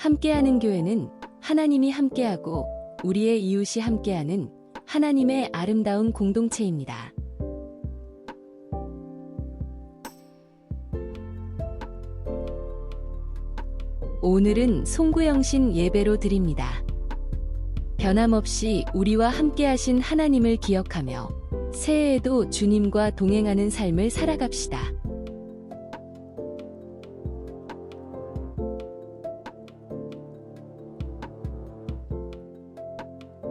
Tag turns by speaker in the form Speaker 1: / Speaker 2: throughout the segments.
Speaker 1: 함께하는 교회는 하나님이 함께하고 우리의 이웃이 함께하는 하나님의 아름다운 공동체입니다. 오늘은 송구영신 예배로 드립니다. 변함없이 우리와 함께하신 하나님을 기억하며 새해에도 주님과 동행하는 삶을 살아갑시다.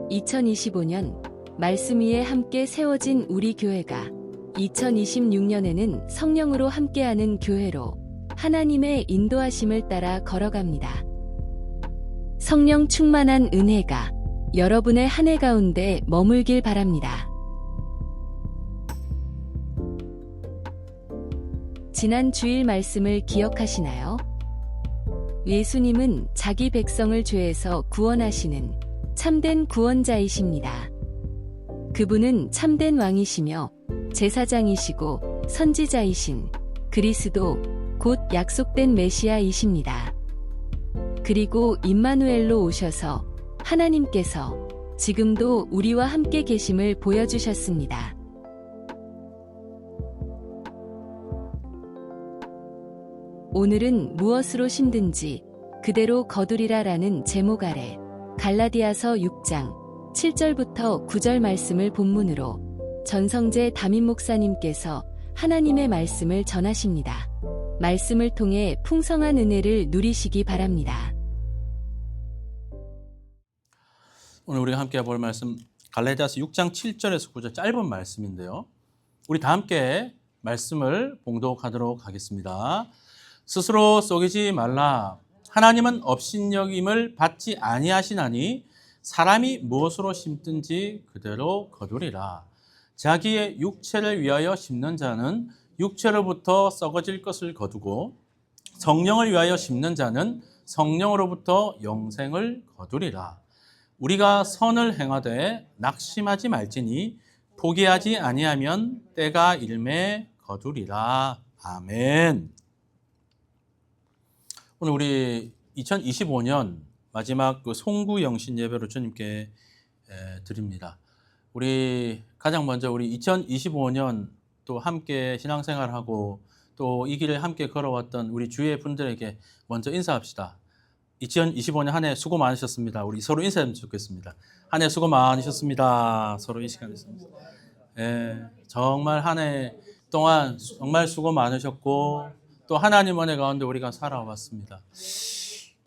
Speaker 1: (2025년) 말씀 위에 함께 세워진 우리 교회가 2026년에는 성령으로 함께하는 교회로 하나님의 인도하심을 따라 걸어갑니다. 성령 충만한 은혜가 여러분의 한 해 가운데 머물길 바랍니다. 지난 주일 말씀을 기억하시나요? 예수님은 자기 백성을 죄에서 구원하시는 참된 구원자이십니다. 그분은 참된 왕이시며 제사장이시고 선지자이신 그리스도 곧 약속된 메시아이십니다. 그리고 임마누엘로 오셔서 하나님께서 지금도 우리와 함께 계심을 보여주셨습니다. 오늘은 무엇으로 심든지 그대로 거두리라 라는 제목 아래 갈라디아서 6장 7절부터 9절 말씀을 본문으로 전성재 담임 목사님께서 하나님의 말씀을 전하십니다. 말씀을 통해 풍성한 은혜를 누리시기 바랍니다.
Speaker 2: 오늘 우리가 함께 볼 말씀 갈라디아서 6장 7절에서 9절 짧은 말씀인데요. 우리 다 함께 말씀을 봉독하도록 하겠습니다. 스스로 속이지 말라. 하나님은 업신여김을 받지 아니하시나니 사람이 무엇으로 심든지 그대로 거두리라. 자기의 육체를 위하여 심는 자는 육체로부터 썩어질 것을 거두고 성령을 위하여 심는 자는 성령으로부터 영생을 거두리라. 우리가 선을 행하되 낙심하지 말지니 포기하지 아니하면 때가 일매 거두리라. 아멘. 오늘 우리 2025년 마지막 그 송구 영신 예배로 주님께 드립니다. 우리 가장 먼저 우리 2025년 또 함께 신앙생활하고 또 이 길을 함께 걸어왔던 우리 주위의 분들에게 먼저 인사합시다. 2025년 한 해 수고 많으셨습니다. 우리 서로 인사하면 좋겠습니다. 한 해 수고 많으셨습니다. 서로 이 시간에. 예, 정말 한 해 동안 정말 수고 많으셨고 또 하나님 은혜 가운데 우리가 살아왔습니다.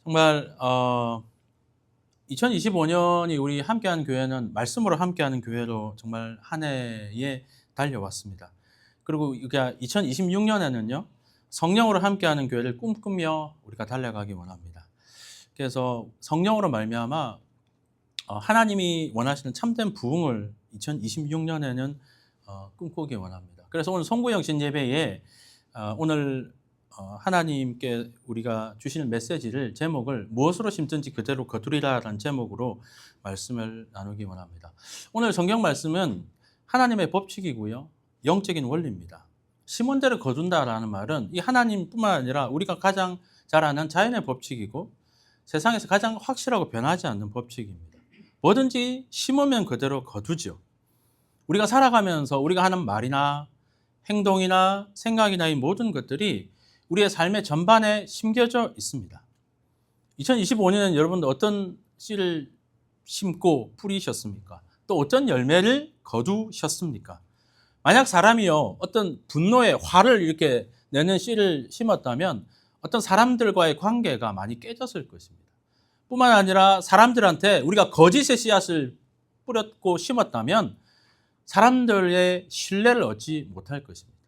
Speaker 2: 정말 어, 2025년이 우리 함께하는 교회는 말씀으로 함께하는 교회로 정말 한 해에 달려왔습니다. 그리고 우리가 2026년에는요 성령으로 함께하는 교회를 꿈꾸며 우리가 달려가기 원합니다. 그래서 성령으로 말미암아 어, 하나님이 원하시는 참된 부흥을 2026년에는 어, 꿈꾸기 원합니다. 그래서 오늘 송구영신 예배에 어, 오늘 하나님께 우리가 주시는 메시지를 제목을 무엇으로 심든지 그대로 거두리라라는 제목으로 말씀을 나누기 원합니다. 오늘 성경 말씀은 하나님의 법칙이고요. 영적인 원리입니다. 심은 대로 거둔다라는 말은 이 하나님뿐만 아니라 우리가 가장 잘 아는 자연의 법칙이고 세상에서 가장 확실하고 변하지 않는 법칙입니다. 뭐든지 심으면 그대로 거두죠. 우리가 살아가면서 우리가 하는 말이나 행동이나 생각이나 이 모든 것들이 우리의 삶의 전반에 심겨져 있습니다. 2025년에는 여러분들 어떤 씨를 심고 뿌리셨습니까? 또 어떤 열매를 거두셨습니까? 만약 사람이요, 어떤 분노의 화를 이렇게 내는 씨를 심었다면 어떤 사람들과의 관계가 많이 깨졌을 것입니다. 뿐만 아니라 사람들한테 우리가 거짓의 씨앗을 뿌렸고 심었다면 사람들의 신뢰를 얻지 못할 것입니다.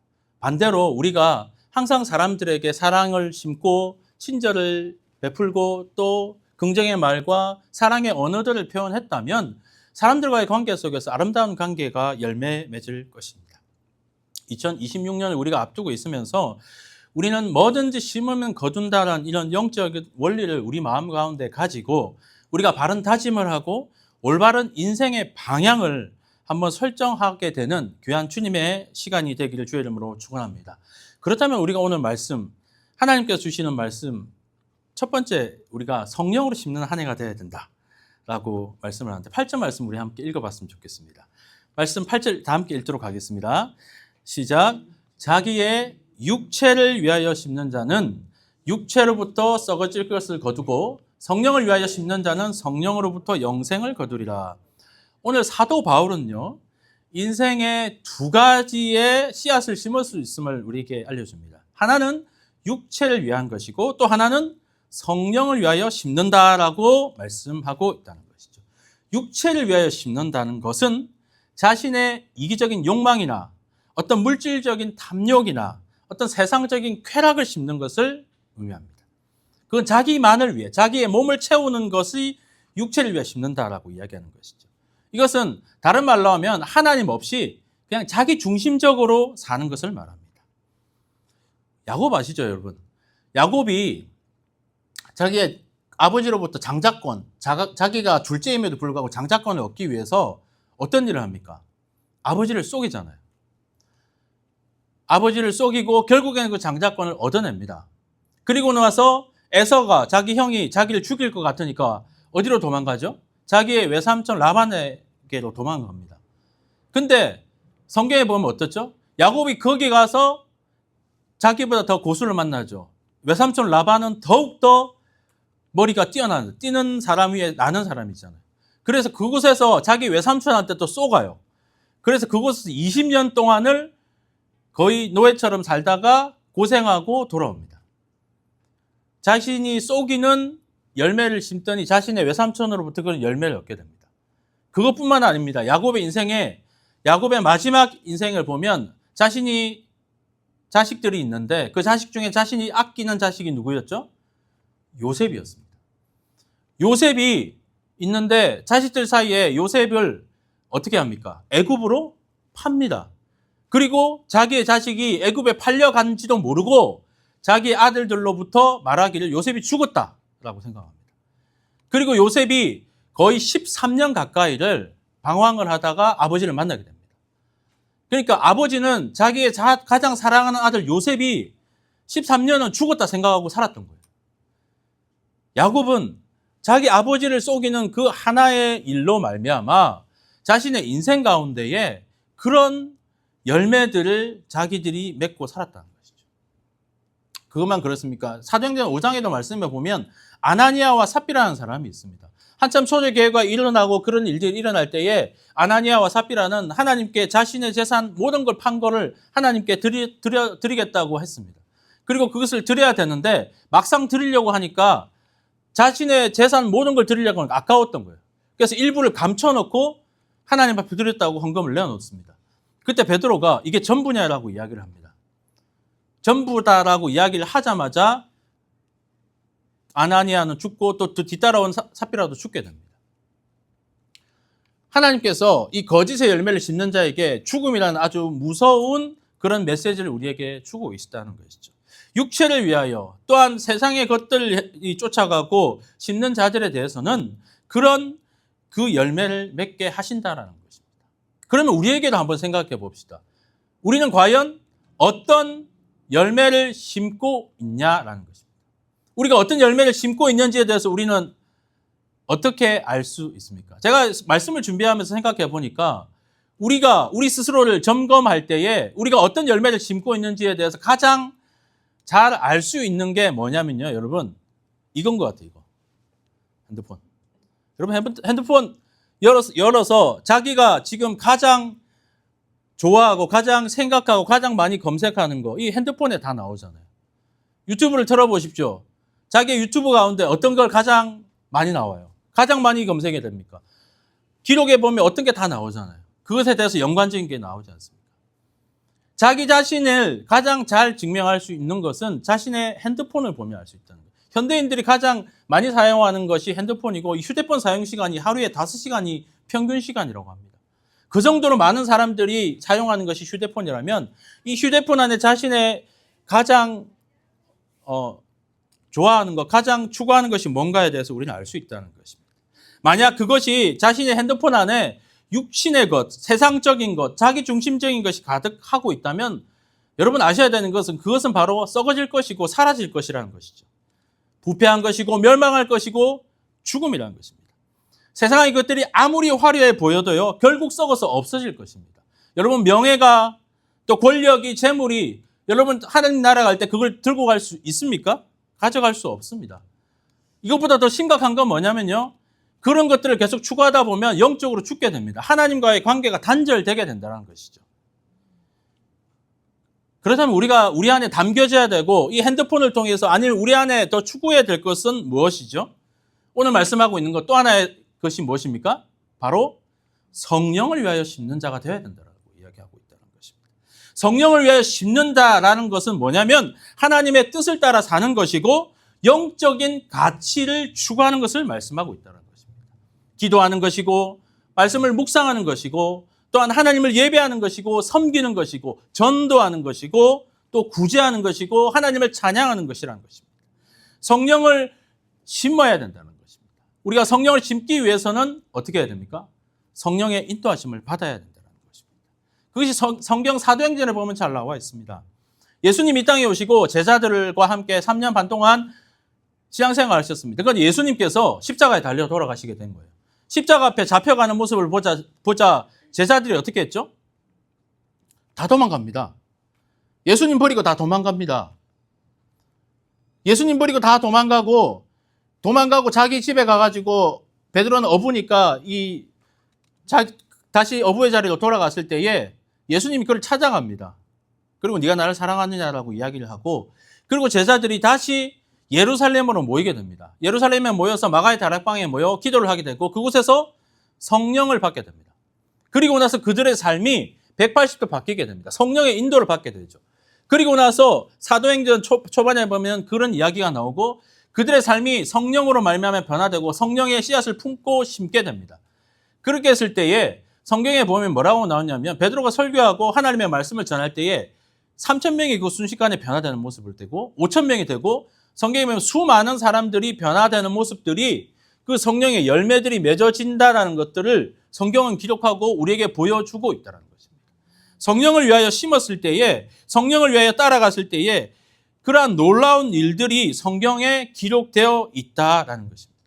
Speaker 2: 반대로 우리가 항상 사람들에게 사랑을 심고 친절을 베풀고 또 긍정의 말과 사랑의 언어들을 표현했다면 사람들과의 관계 속에서 아름다운 관계가 열매 맺을 것입니다. 2026년을 우리가 앞두고 있으면서 우리는 뭐든지 심으면 거둔다라는 이런 영적인 원리를 우리 마음 가운데 가지고 우리가 바른 다짐을 하고 올바른 인생의 방향을 한번 설정하게 되는 귀한 주님의 시간이 되기를 주의 이름으로 축원합니다. 그렇다면 우리가 오늘 말씀 하나님께서 주시는 말씀 첫 번째 우리가 성령으로 심는 한 해가 돼야 된다 라고 말씀을 하는데 8절 말씀 우리 함께 읽어봤으면 좋겠습니다. 말씀 8절 다 함께 읽도록 하겠습니다. 시작. 자기의 육체를 위하여 심는 자는 육체로부터 썩어질 것을 거두고 성령을 위하여 심는 자는 성령으로부터 영생을 거두리라. 오늘 사도 바울은요. 인생의 두 가지의 씨앗을 심을 수 있음을 우리에게 알려줍니다. 하나는 육체를 위한 것이고 또 하나는 성령을 위하여 심는다라고 말씀하고 있다는 것이죠. 육체를 위하여 심는다는 것은 자신의 이기적인 욕망이나 어떤 물질적인 탐욕이나 어떤 세상적인 쾌락을 심는 것을 의미합니다. 그건 자기만을 위해, 자기의 몸을 채우는 것이 육체를 위해 심는다라고 이야기하는 것이죠. 이것은 다른 말로 하면 하나님 없이 그냥 자기 중심적으로 사는 것을 말합니다. 야곱 아시죠, 여러분? 야곱이 자기의 아버지로부터 장자권, 자기가 둘째임에도 불구하고 장자권을 얻기 위해서 어떤 일을 합니까? 아버지를 속이잖아요. 아버지를 속이고 결국에는 그 장자권을 얻어냅니다. 그리고 나서 에서가 자기 형이 자기를 죽일 것 같으니까 어디로 도망가죠? 자기의 외삼촌 라반 에게로 도망갑니다. 근데 성경에 보면 어떻죠? 야곱이 거기 가서 자기보다 더 고수를 만나죠. 외삼촌 라반은 더욱더 머리가 뛰어나는, 뛰는 사람 위에 나는 사람이잖아요. 그래서 그곳에서 자기 외삼촌한테 또 쏘가요. 그래서 그곳에서 20년 동안을 거의 노예처럼 살다가 고생하고 돌아옵니다. 자신이 쏘기는 열매를 심더니 자신의 외삼촌으로부터 그런 열매를 얻게 됩니다. 그것뿐만 아닙니다. 야곱의 인생에 야곱의 마지막 인생을 보면 자신이 자식들이 있는데 그 자식 중에 자신이 아끼는 자식이 누구였죠? 요셉이었습니다. 요셉이 있는데 자식들 사이에 요셉을 어떻게 합니까? 애굽으로 팝니다. 그리고 자기의 자식이 애굽에 팔려간지도 모르고 자기 아들들로부터 말하기를 요셉이 죽었다라고 생각합니다. 그리고 요셉이 거의 13년 가까이를 방황을 하다가 아버지를 만나게 됩니다. 그러니까 아버지는 자기의 자- 가장 사랑하는 아들 요셉이 13년은 죽었다 생각하고 살았던 거예요. 야곱은 자기 아버지를 속이는 그 하나의 일로 말미암아 자신의 인생 가운데에 그런 열매들을 자기들이 맺고 살았다는 것이죠. 그것만 그렇습니까? 사도행전 5장에도 말씀해 보면 아나니아와 삽비라는 사람이 있습니다. 한참 초대 교회가 일어나고 그런 일들이 일어날 때에 아나니아와 삽비라는 하나님께 자신의 재산 모든 걸 판 거를 하나님께 드리, 드려, 드리겠다고 했습니다. 그리고 그것을 드려야 되는데 막상 드리려고 하니까 자신의 재산 모든 걸 드리려고 하니까 아까웠던 거예요. 그래서 일부를 감춰놓고 하나님 앞에 드렸다고 헌금을 내어놓습니다. 그때 베드로가 이게 전부냐라고 이야기를 합니다. 전부다라고 이야기를 하자마자 아나니아는 죽고 또 뒤따라온 사- 삽비라도 죽게 됩니다. 하나님께서 이 거짓의 열매를 심는 자에게 죽음이라는 아주 무서운 그런 메시지를 우리에게 주고 계시다는 것이죠. 육체를 위하여 또한 세상의 것들을 쫓아가고 심는 자들에 대해서는 그런 그 열매를 맺게 하신다라는 것입니다. 그러면 우리에게도 한번 생각해 봅시다. 우리는 과연 어떤 열매를 심고 있냐라는 것입니다. 우리가 어떤 열매를 심고 있는지에 대해서 우리는 어떻게 알 수 있습니까? 제가 말씀을 준비하면서 생각해 보니까 우리가 우리 스스로를 점검할 때에 우리가 어떤 열매를 심고 있는지에 대해서 가장 잘 알 수 있는 게 뭐냐면요, 여러분. 이건 것 같아요, 이거. 핸드폰. 여러분, 핸드- 핸드폰 열어서, 열어서 자기가 지금 가장 좋아하고 가장 생각하고 가장 많이 검색하는 거, 이 핸드폰에 다 나오잖아요. 유튜브를 틀어보십시오. 자기 유튜브 가운데 어떤 걸 가장 많이 나와요? 가장 많이 검색이 됩니까? 기록에 보면 어떤 게 다 나오잖아요. 그것에 대해서 연관적인 게 나오지 않습니까? 자기 자신을 가장 잘 증명할 수 있는 것은 자신의 핸드폰을 보면 알 수 있다는 거예요. 현대인들이 가장 많이 사용하는 것이 핸드폰이고 이 휴대폰 사용 시간이 하루에 5시간이 평균 시간이라고 합니다. 그 정도로 많은 사람들이 사용하는 것이 휴대폰이라면 이 휴대폰 안에 자신의 가장 어, 좋아하는 것, 가장 추구하는 것이 뭔가에 대해서 우리는 알 수 있다는 것입니다. 만약 그것이 자신의 핸드폰 안에 육신의 것, 세상적인 것, 자기 중심적인 것이 가득하고 있다면 여러분 아셔야 되는 것은 그것은 바로 썩어질 것이고 사라질 것이라는 것이죠. 부패한 것이고 멸망할 것이고 죽음이라는 것입니다. 세상의 것들이 아무리 화려해 보여도요, 결국 썩어서 없어질 것입니다. 여러분, 명예가 또 권력이 재물이 여러분 하나님 나라 갈 때 그걸 들고 갈 수 있습니까? 가져갈 수 없습니다. 이것보다 더 심각한 건 뭐냐면요. 그런 것들을 계속 추구하다 보면 영적으로 죽게 됩니다. 하나님과의 관계가 단절되게 된다는 것이죠. 그렇다면 우리가 우리 안에 담겨져야 되고 이 핸드폰을 통해서 아니면 우리 안에 더 추구해야 될 것은 무엇이죠? 오늘 말씀하고 있는 것 또 하나의 것이 무엇입니까? 바로 성령을 위하여 심는 자가 되어야 된다고 이야기하고 있다는 것입니다. 성령을 위하여 심는다라는 것은 뭐냐면 하나님의 뜻을 따라 사는 것이고 영적인 가치를 추구하는 것을 말씀하고 있다는 것입니다. 기도하는 것이고 말씀을 묵상하는 것이고 또한 하나님을 예배하는 것이고 섬기는 것이고 전도하는 것이고 또 구제하는 것이고 하나님을 찬양하는 것이라는 것입니다. 성령을 심어야 된다는 것입니다. 우리가 성령을 심기 위해서는 어떻게 해야 됩니까? 성령의 인도하심을 받아야 것입니다. 그것이 성, 성경 사도행전에 보면 잘 나와 있습니다. 예수님 이 땅에 오시고 제자들과 함께 3년 반 동안 신앙생활 하셨습니다. 그러니까 예수님께서 십자가에 달려 돌아가시게 된 거예요. 십자가 앞에 잡혀가는 모습을 보자, 보자 제자들이 어떻게 했죠? 다 도망갑니다. 예수님 버리고 다 도망갑니다. 예수님 버리고 다 도망가고 도망가고 자기 집에 가가지고 베드로는 어부니까 이 자, 다시 어부의 자리로 돌아갔을 때에 예수님이 그를 찾아갑니다. 그리고 네가 나를 사랑하느냐라고 이야기를 하고 그리고 제자들이 다시 예루살렘으로 모이게 됩니다. 예루살렘에 모여서 마가의 다락방에 모여 기도를 하게 되고 그곳에서 성령을 받게 됩니다. 그리고 나서 그들의 삶이 180도 바뀌게 됩니다. 성령의 인도를 받게 되죠. 그리고 나서 사도행전 초, 초반에 보면 그런 이야기가 나오고 그들의 삶이 성령으로 말미암아 변화되고 성령의 씨앗을 품고 심게 됩니다. 그렇게 했을 때에 성경에 보면 뭐라고 나오냐면 베드로가 설교하고 하나님의 말씀을 전할 때에 3천 명이 그 순식간에 변화되는 모습을 되고 5천 명이 되고 성경에 보면 수많은 사람들이 변화되는 모습들이 그 성령의 열매들이 맺어진다라는 것들을 성경은 기록하고 우리에게 보여주고 있다는 것입니다. 성령을 위하여 심었을 때에 성령을 위하여 따라갔을 때에 그러한 놀라운 일들이 성경에 기록되어 있다라는 것입니다.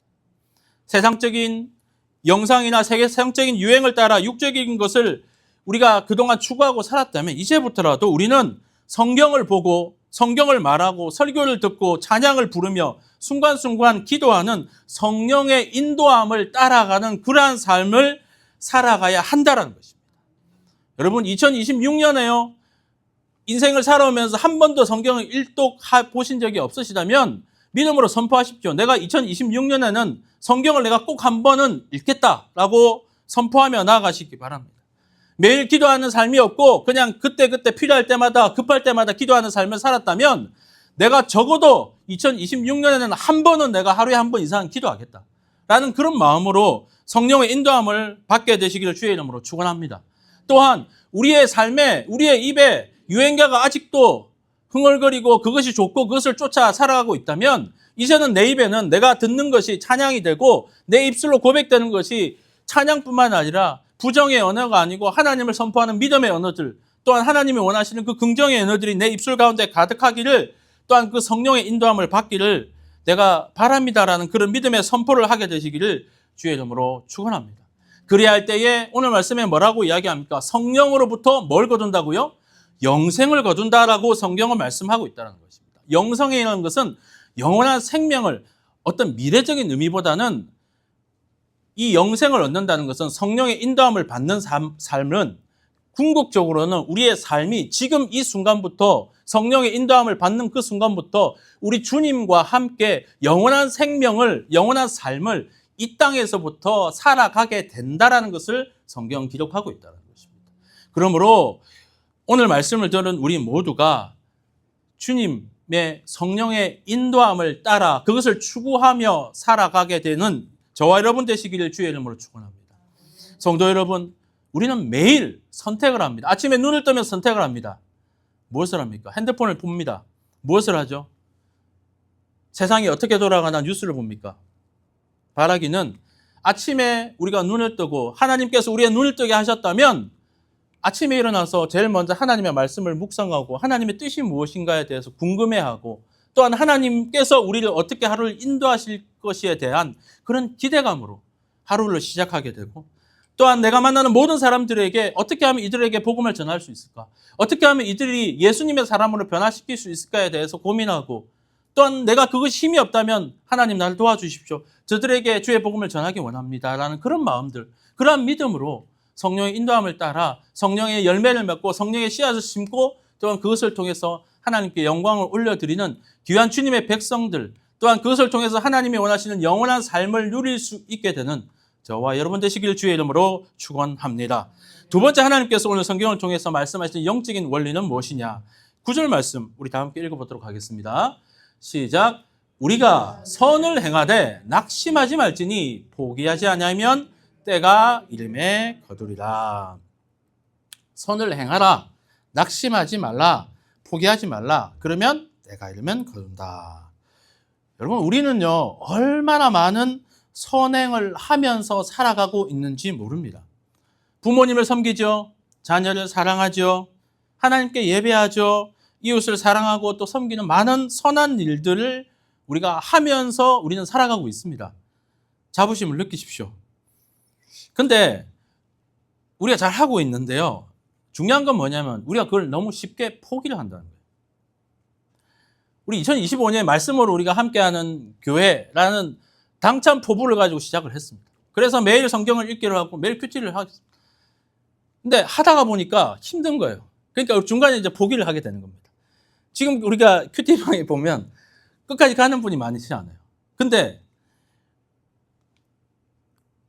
Speaker 2: 세상적인 영상이나 세계성적인 유행을 따라 육적인 것을 우리가 그동안 추구하고 살았다면 이제부터라도 우리는 성경을 보고 성경을 말하고 설교를 듣고 찬양을 부르며 순간순간 기도하는 성령의 인도함을 따라가는 그러한 삶을 살아가야 한다는 것입니다. 여러분 2026년에요. 인생을 살아오면서 한 번도 성경을 일독 보신 적이 없으시다면 믿음으로 선포하십시오. 내가 2026년에는 성경을 내가 꼭 한 번은 읽겠다라고 선포하며 나아가시기 바랍니다. 매일 기도하는 삶이 없고 그냥 그때 그때 필요할 때마다 급할 때마다 기도하는 삶을 살았다면 내가 적어도 2026년에는 한 번은 내가 하루에 한 번 이상 기도하겠다. 라는 그런 마음으로 성령의 인도함을 받게 되시기를 주의 이름으로 축원합니다. 또한 우리의 삶에 우리의 입에 유행가가 아직도 흥얼거리고 그것이 좋고 그것을 쫓아 살아가고 있다면 이제는 내 입에는 내가 듣는 것이 찬양이 되고 내 입술로 고백되는 것이 찬양뿐만 아니라 부정의 언어가 아니고 하나님을 선포하는 믿음의 언어들 또한 하나님이 원하시는 그 긍정의 언어들이 내 입술 가운데 가득하기를 또한 그 성령의 인도함을 받기를 내가 바랍니다라는 그런 믿음의 선포를 하게 되시기를 주의 이름으로 축원합니다. 그리야 할 때에 오늘 말씀에 뭐라고 이야기합니까? 성령으로부터 뭘 거둔다고요? 영생을 거둔다라고 성경은 말씀하고 있다는 것입니다. 영성이라는 것은 영원한 생명을 어떤 미래적인 의미보다는 이 영생을 얻는다는 것은 성령의 인도함을 받는 삶, 삶은 궁극적으로는 우리의 삶이 지금 이 순간부터 성령의 인도함을 받는 그 순간부터 우리 주님과 함께 영원한 생명을, 영원한 삶을 이 땅에서부터 살아가게 된다라는 것을 성경 기록하고 있다는 것입니다. 그러므로 오늘 말씀을 들은 우리 모두가 주님의 성령의 인도함을 따라 그것을 추구하며 살아가게 되는 저와 여러분 되시기를 주의 이름으로 축원합니다. 성도 여러분, 우리는 매일 선택을 합니다. 아침에 눈을 뜨면 선택을 합니다. 무엇을 합니까? 핸드폰을 봅니다. 무엇을 하죠? 세상이 어떻게 돌아가나 뉴스를 봅니까? 바라기는 아침에 우리가 눈을 뜨고 하나님께서 우리의 눈을 뜨게 하셨다면 아침에 일어나서 제일 먼저 하나님의 말씀을 묵상하고 하나님의 뜻이 무엇인가에 대해서 궁금해하고 또한 하나님께서 우리를 어떻게 하루를 인도하실 것에 대한 그런 기대감으로 하루를 시작하게 되고 또한 내가 만나는 모든 사람들에게 어떻게 하면 이들에게 복음을 전할 수 있을까? 어떻게 하면 이들이 예수님의 사람으로 변화시킬 수 있을까에 대해서 고민하고 또한 내가 그것이 힘이 없다면 하나님 나를 도와주십시오. 저들에게 주의 복음을 전하기 원합니다 라는 그런 마음들, 그러한 믿음으로 성령의 인도함을 따라 성령의 열매를 맺고 성령의 씨앗을 심고 또한 그것을 통해서 하나님께 영광을 올려드리는 귀한 주님의 백성들 또한 그것을 통해서 하나님이 원하시는 영원한 삶을 누릴 수 있게 되는 저와 여러분 되시길 주의 이름으로 축원합니다. 두 번째 하나님께서 오늘 성경을 통해서 말씀하시는 영적인 원리는 무엇이냐? 구절 말씀 우리 다 함께 읽어보도록 하겠습니다. 시작. 우리가 선을 행하되 낙심하지 말지니 포기하지 아니하면 때가 이름에 거두리라. 선을 행하라. 낙심하지 말라. 포기하지 말라. 그러면 때가 이르면 거둔다. 여러분 우리는요 얼마나 많은 선행을 하면서 살아가고 있는지 모릅니다. 부모님을 섬기죠. 자녀를 사랑하죠. 하나님께 예배하죠. 이웃을 사랑하고 또 섬기는 많은 선한 일들을 우리가 하면서 우리는 살아가고 있습니다. 자부심을 느끼십시오. 근데 우리가 잘 하고 있는데요. 중요한 건 뭐냐면 우리가 그걸 너무 쉽게 포기를 한다는 거예요. 우리 2025년에 말씀으로 우리가 함께하는 교회라는 당찬 포부를 가지고 시작을 했습니다. 그래서 매일 성경을 읽기로 하고 매일 큐티를 하겠습니다. 근데 하다가 보니까 힘든 거예요. 그러니까 중간에 이제 포기를 하게 되는 겁니다. 지금 우리가 큐티방에 보면 끝까지 가는 분이 많지 않아요. 근데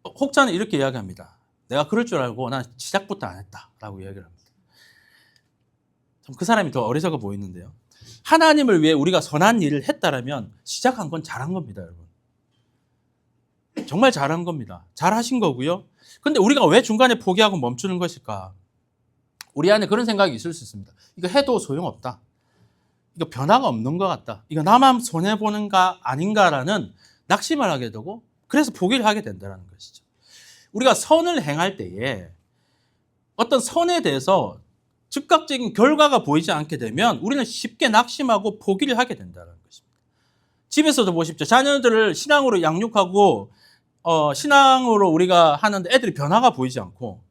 Speaker 2: 혹자는 이렇게 이야기합니다. 내가 그럴 줄 알고 난 시작부터 안 했다라고 이야기를 합니다. 참 그 사람이 더 어리석어 보이는데요. 하나님을 위해 우리가 선한 일을 했다라면 시작한 건 잘한 겁니다, 여러분. 정말 잘한 겁니다. 잘하신 거고요. 근데 우리가 왜 중간에 포기하고 멈추는 것일까? 우리 안에 그런 생각이 있을 수 있습니다. 이거 해도 소용없다. 이거 변화가 없는 것 같다. 이거 나만 손해보는가 아닌가라는 낙심을 하게 되고 그래서 포기를 하게 된다는 것이죠. 우리가 선을 행할 때에 어떤 선에 대해서 즉각적인 결과가 보이지 않게 되면 우리는 쉽게 낙심하고 포기를 하게 된다는 것입니다. 집에서도 보십시오. 자녀들을 신앙으로 양육하고 어, 신앙으로 우리가 하는데 애들이 변화가 보이지 않고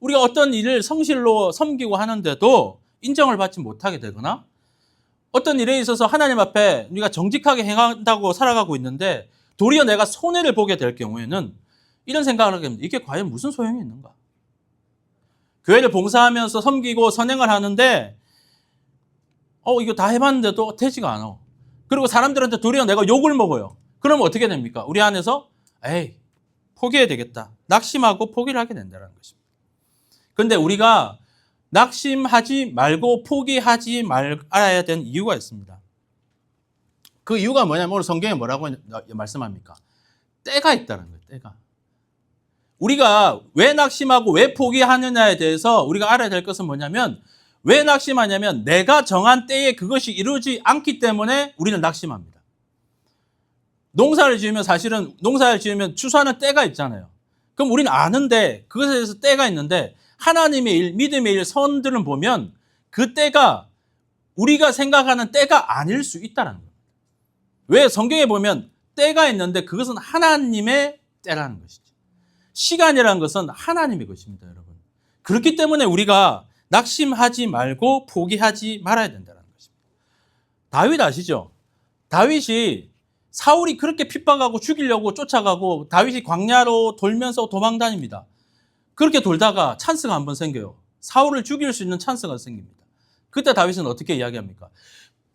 Speaker 2: 우리가 어떤 일을 성실로 섬기고 하는데도 인정을 받지 못하게 되거나 어떤 일에 있어서 하나님 앞에 우리가 정직하게 행한다고 살아가고 있는데 도리어 내가 손해를 보게 될 경우에는 이런 생각을 하게 됩니다. 이게 과연 무슨 소용이 있는가? 교회를 봉사하면서 섬기고 선행을 하는데 어 이거 다 해봤는데도 되지가 않아. 그리고 사람들한테 도리어 내가 욕을 먹어요. 그러면 어떻게 됩니까? 우리 안에서 에이 포기해야 되겠다. 낙심하고 포기를 하게 된다는 것입니다. 그런데 우리가 낙심하지 말고 포기하지 말아야 되는 이유가 있습니다. 그 이유가 뭐냐면 오늘 성경에 뭐라고 말씀합니까? 때가 있다는 거예요. 때가. 우리가 왜 낙심하고 왜 포기하느냐에 대해서 우리가 알아야 될 것은 뭐냐면 왜 낙심하냐면 내가 정한 때에 그것이 이루어지지 않기 때문에 우리는 낙심합니다. 농사를 지으면 사실은 농사를 지으면 추수하는 때가 있잖아요. 그럼 우리는 아는데 그것에 대해서 때가 있는데 하나님의 일, 믿음의 일, 선들은 보면 그 때가 우리가 생각하는 때가 아닐 수 있다는 거예요. 왜 성경에 보면 때가 있는데 그것은 하나님의 때라는 것이죠. 시간이라는 것은 하나님의 것입니다, 여러분. 그렇기 때문에 우리가 낙심하지 말고 포기하지 말아야 된다는 것입니다. 다윗 아시죠? 다윗이 사울이 그렇게 핍박하고 죽이려고 쫓아가고 다윗이 광야로 돌면서 도망 다닙니다. 그렇게 돌다가 찬스가 한 번 생겨요. 사울을 죽일 수 있는 찬스가 생깁니다. 그때 다윗은 어떻게 이야기합니까?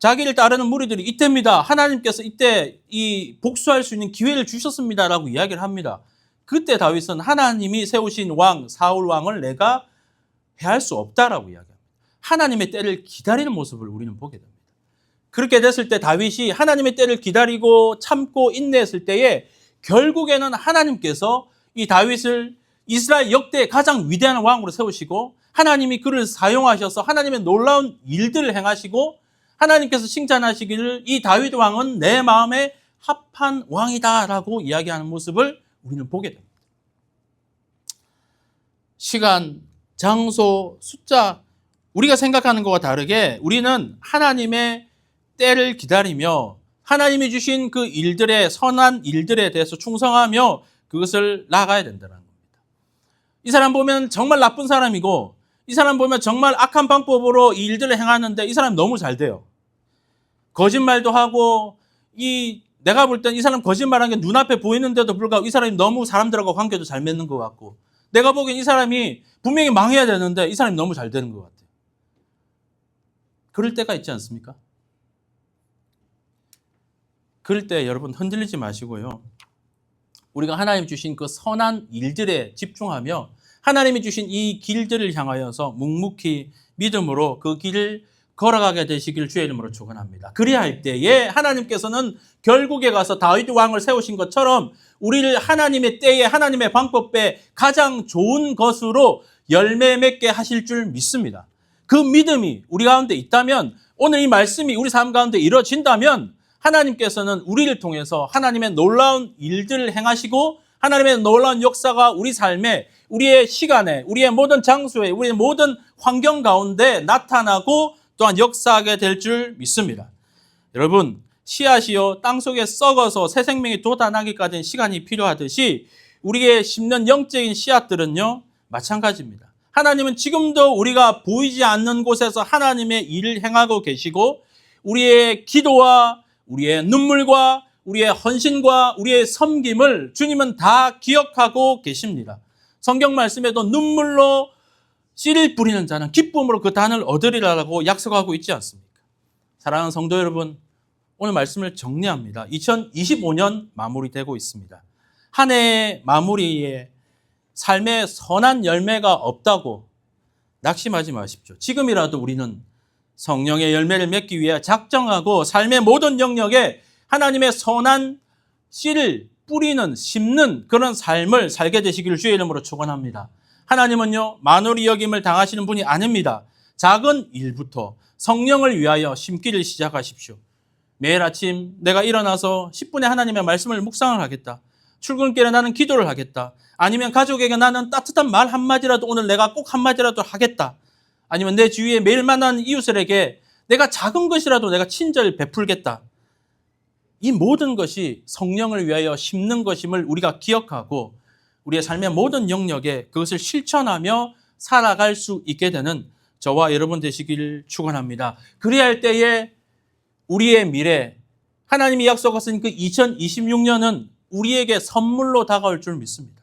Speaker 2: 자기를 따르는 무리들이 이때입니다. 하나님께서 이때 이 복수할 수 있는 기회를 주셨습니다라고 이야기를 합니다. 그때 다윗은 하나님이 세우신 왕 사울 왕을 내가 해할 수 없다라고 이야기합니다. 하나님의 때를 기다리는 모습을 우리는 보게 됩니다. 그렇게 됐을 때 다윗이 하나님의 때를 기다리고 참고 인내했을 때에 결국에는 하나님께서 이 다윗을 이스라엘 역대 가장 위대한 왕으로 세우시고 하나님이 그를 사용하셔서 하나님의 놀라운 일들을 행하시고 하나님께서 칭찬하시기를 이 다윗 왕은 내 마음에 합한 왕이다라고 이야기하는 모습을 우리는 보게 됩니다. 시간, 장소, 숫자 우리가 생각하는 것과 다르게 우리는 하나님의 때를 기다리며 하나님이 주신 그 일들의 선한 일들에 대해서 충성하며 그것을 나가야 된다는 겁니다. 이 사람 보면 정말 나쁜 사람이고 이 사람 보면 정말 악한 방법으로 이 일들을 행하는데 이 사람 너무 잘 돼요. 거짓말도 하고 이 내가 볼 땐 이 사람 거짓말한 게 눈앞에 보이는데도 불구하고 이 사람이 너무 사람들하고 관계도 잘 맺는 것 같고 내가 보기엔 이 사람이 분명히 망해야 되는데 이 사람이 너무 잘 되는 것 같아요. 그럴 때가 있지 않습니까? 그럴 때 여러분 흔들리지 마시고요. 우리가 하나님 주신 그 선한 일들에 집중하며 하나님이 주신 이 길들을 향하여서 묵묵히 믿음으로 그 길을 걸어가게 되시길 주의 이름으로 축원합니다. 그리할 때에 하나님께서는 결국에 가서 다윗 왕을 세우신 것처럼 우리를 하나님의 때에 하나님의 방법에 가장 좋은 것으로 열매 맺게 하실 줄 믿습니다. 그 믿음이 우리 가운데 있다면 오늘 이 말씀이 우리 삶 가운데 이루어진다면 하나님께서는 우리를 통해서 하나님의 놀라운 일들을 행하시고 하나님의 놀라운 역사가 우리 삶에 우리의 시간에 우리의 모든 장소에 우리의 모든 환경 가운데 나타나고 또한 역사하게 될 줄 믿습니다. 여러분 씨앗이요 땅 속에 썩어서 새 생명이 돋아나기까지는 시간이 필요하듯이 우리의 심는 영적인 씨앗들은요 마찬가지입니다. 하나님은 지금도 우리가 보이지 않는 곳에서 하나님의 일을 행하고 계시고 우리의 기도와 우리의 눈물과 우리의 헌신과 우리의 섬김을 주님은 다 기억하고 계십니다. 성경 말씀에도 눈물로 씨를 뿌리는 자는 기쁨으로 그 단을 얻으리라고 약속하고 있지 않습니까? 사랑하는 성도 여러분, 오늘 말씀을 정리합니다. 2025년 마무리되고 있습니다. 한 해의 마무리에 삶의 선한 열매가 없다고 낙심하지 마십시오. 지금이라도 우리는 성령의 열매를 맺기 위해 작정하고 삶의 모든 영역에 하나님의 선한 씨를 뿌리는 심는 그런 삶을 살게 되시기를 주의 이름으로 축원합니다. 하나님은요 만월이 여김을 당하시는 분이 아닙니다. 작은 일부터 성령을 위하여 심기를 시작하십시오. 매일 아침 내가 일어나서 10분의 하나님의 말씀을 묵상을 하겠다. 출근길에 나는 기도를 하겠다. 아니면 가족에게 나는 따뜻한 말 한마디라도 오늘 내가 꼭 한마디라도 하겠다. 아니면 내 주위에 매일 만난 이웃들에게 내가 작은 것이라도 내가 친절 베풀겠다. 이 모든 것이 성령을 위하여 심는 것임을 우리가 기억하고 우리의 삶의 모든 영역에 그것을 실천하며 살아갈 수 있게 되는 저와 여러분 되시기를 축원합니다. 그리할 때에 우리의 미래 하나님이 약속하신 그 2026년은 우리에게 선물로 다가올 줄 믿습니다.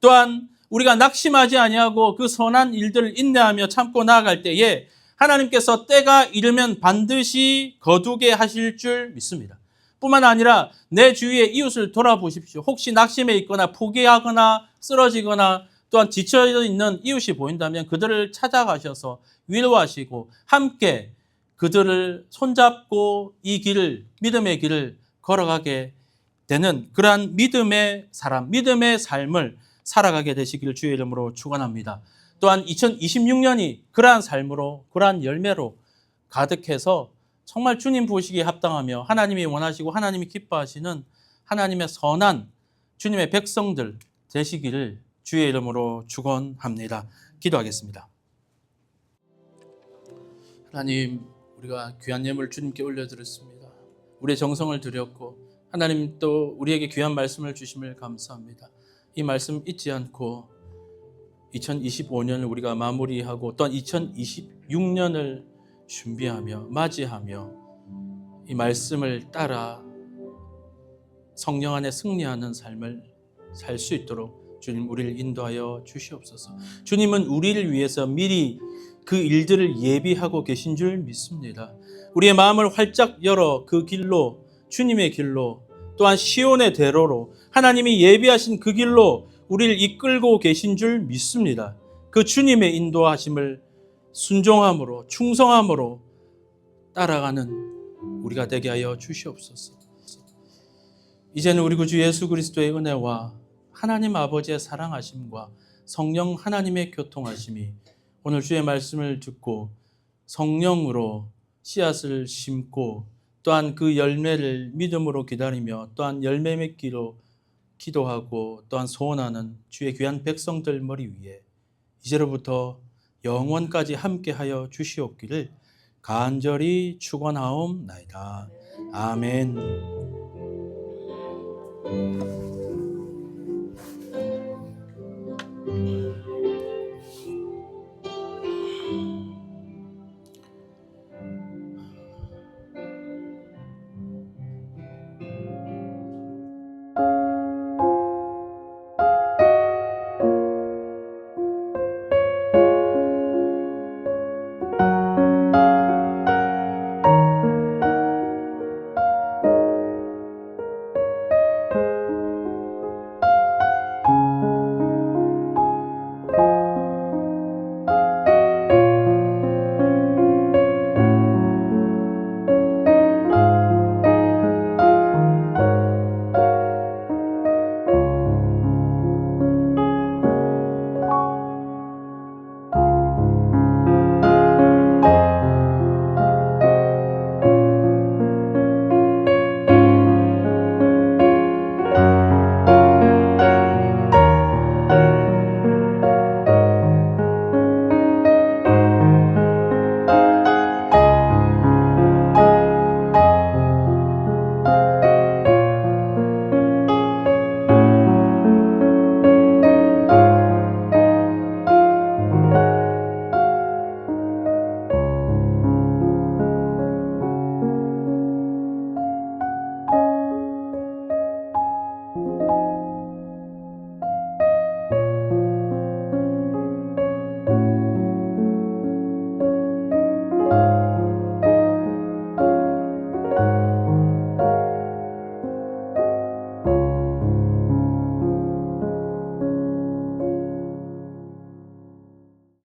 Speaker 2: 또한 우리가 낙심하지 아니하고 그 선한 일들을 인내하며 참고 나아갈 때에 하나님께서 때가 이르면 반드시 거두게 하실 줄 믿습니다. 뿐만 아니라 내 주위의 이웃을 돌아보십시오. 혹시 낙심해 있거나 포기하거나 쓰러지거나 또한 지쳐 있는 이웃이 보인다면 그들을 찾아가셔서 위로하시고 함께 그들을 손잡고 이 길을 믿음의 길을 걸어가게 되는 그러한 믿음의 사람, 믿음의 삶을 살아가게 되시기를 주의 이름으로 축원합니다. 또한 2026년이 그러한 삶으로 그러한 열매로 가득해서 정말 주님 보시기에 합당하며 하나님이 원하시고 하나님이 기뻐하시는 하나님의 선한 주님의 백성들 되시기를 주의 이름으로 축원합니다. 기도하겠습니다. 하나님, 우리가 귀한 예물 주님께 올려드렸습니다. 우리의 정성을 드렸고 하나님 또 우리에게 귀한 말씀을 주심을 감사합니다. 이 말씀 잊지 않고 2025년을 우리가 마무리하고 또한 2026년을 준비하며 맞이하며 이 말씀을 따라 성령 안에 승리하는 삶을 살 수 있도록 주님 우리를 인도하여 주시옵소서. 주님은 우리를 위해서 미리 그 일들을 예비하고 계신 줄 믿습니다. 우리의 마음을 활짝 열어 그 길로 주님의 길로 또한 시온의 대로로 하나님이 예비하신 그 길로 우리를 이끌고 계신 줄 믿습니다. 그 주님의 인도하심을 순종함으로 충성함으로 따라가는 우리가 되게 하여 주시옵소서. 이제는 우리 구주 예수 그리스도의 은혜와 하나님 아버지의 사랑하심과 성령 하나님의 교통하심이 오늘 주의 말씀을 듣고 성령으로 씨앗을 심고 또한 그 열매를 믿음으로 기다리며 또한 열매 맺기로 기도하고 또한 소원하는 주의 귀한 백성들 머리 위에 이제로부터 영원까지 함께하여 주시옵기를 간절히 축원하옵나이다. 아멘.